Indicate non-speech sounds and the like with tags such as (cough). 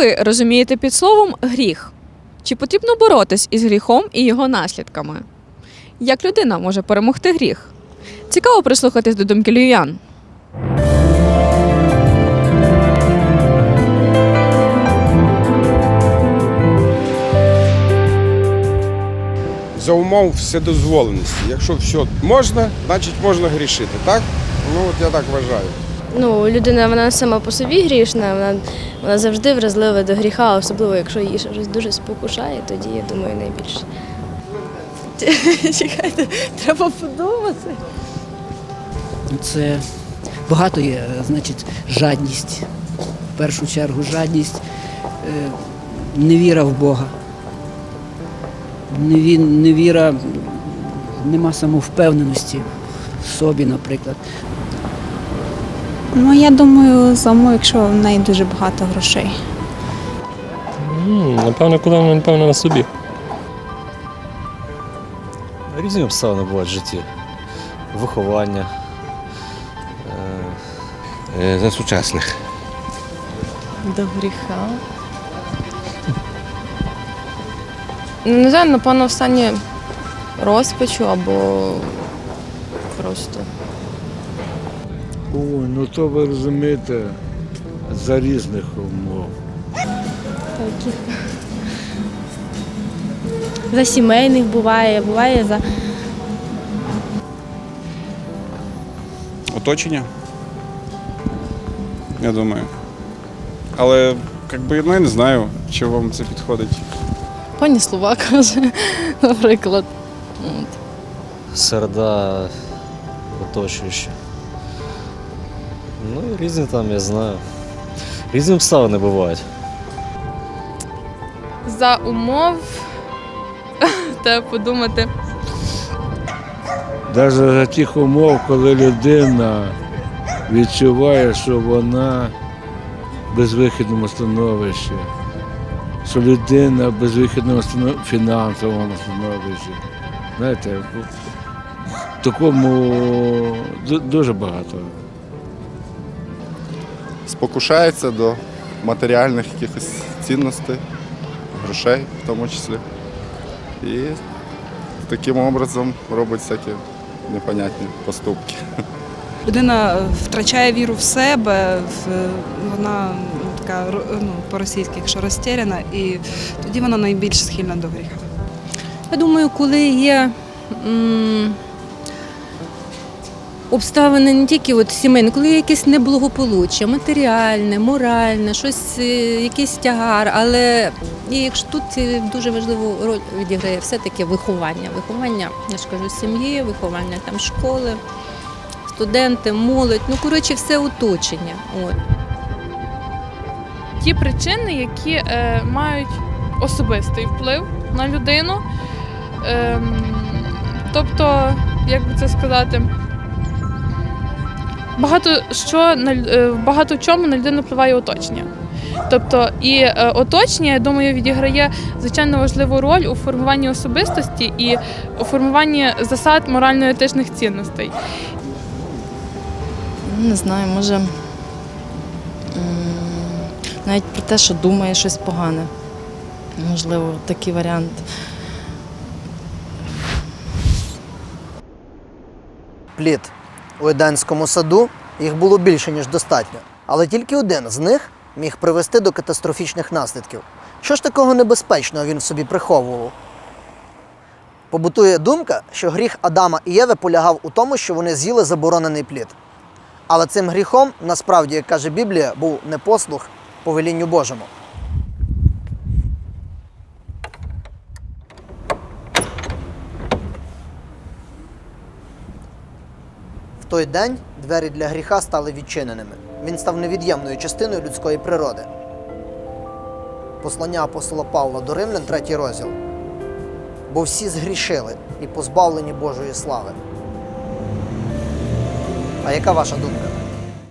ви розумієте під словом гріх? Чи потрібно боротись із гріхом і його наслідками? Як людина може перемогти гріх? Цікаво прислухатись до думки львів'ян. за умов вседозволеності. Якщо все можна, значить можна грішити, так? Ну от я так вважаю. Ну, людина вона сама по собі грішна, вона, вона завжди вразлива до гріха, особливо якщо її щось дуже спокушає, тоді я думаю найбільше. Чекайте, треба подумати. Це багато є, значить, жадність. В першу чергу жадність, е, невіра в Бога. Невіра, нема самовпевненості в собі, наприклад. Ну, я думаю, заму, якщо в неї дуже багато грошей. М, Напевно, коли вона напевно на собі. Різні обставини бувають в житті. Виховання. е, За сучасних. До гріха. Ну, не знаю, напевно, в стані розпачу або просто. Ой, ну то ви розумієте, за різних умов. За сімейних буває, буває за Оточення. Я думаю. Але, як би, ну я не знаю, чи вам це підходить. Пані слова каже, (laughs) наприклад. От. Середа оточуюча. Ну різні там, я знаю. Різні обставини бувають. За умов (laughs) треба подумати. Навіть за тих умов, коли людина відчуває, що вона в безвихідному становищі, що людина в безвихідному станов- фінансовому становищі. Знаєте, в такому дуже багато. Спокушається до матеріальних якихось цінностей, грошей в тому числі. І таким образом робить всякі непонятні поступки. Людина втрачає віру в себе, вона така ну, по-російськи, якщо розтеряна, і тоді вона найбільш схильна до гріха. Я думаю, коли є м, обставини не тільки от сімейні, коли є якесь неблагополуччя, матеріальне, моральне, щось, е, якийсь тягар, але і якщо тут е, дуже важливу роль відіграє все-таки виховання. Виховання, я ж кажу, сім'ї, виховання там школи, студенти, молодь, ну коротше, все оточення. От. ті причини, які е, мають особистий вплив на людину. Ем, тобто, як би це сказати, багато що на е, багато в чому на людину впливає оточення. Тобто і е, оточення, я думаю, відіграє звичайно важливу роль у формуванні особистості і у формуванні засад морально-етичних цінностей. Не знаю, може навіть про те, що думає щось погане. Можливо, такий варіант. плід. У Еденському саду їх було більше, ніж достатньо. Але тільки один з них міг привести до катастрофічних наслідків. Що ж такого небезпечного він в собі приховував? Побутує думка, що гріх Адама і Єви полягав у тому, що вони з'їли заборонений плід. Але цим гріхом, насправді, як каже Біблія, був непослух повелінню Божому. Той день двері для гріха стали відчиненими. Він став невід'ємною частиною людської природи. Послання апостола Павла до Римлян, третій розділ. Бо всі згрішили і позбавлені Божої слави. А яка ваша думка?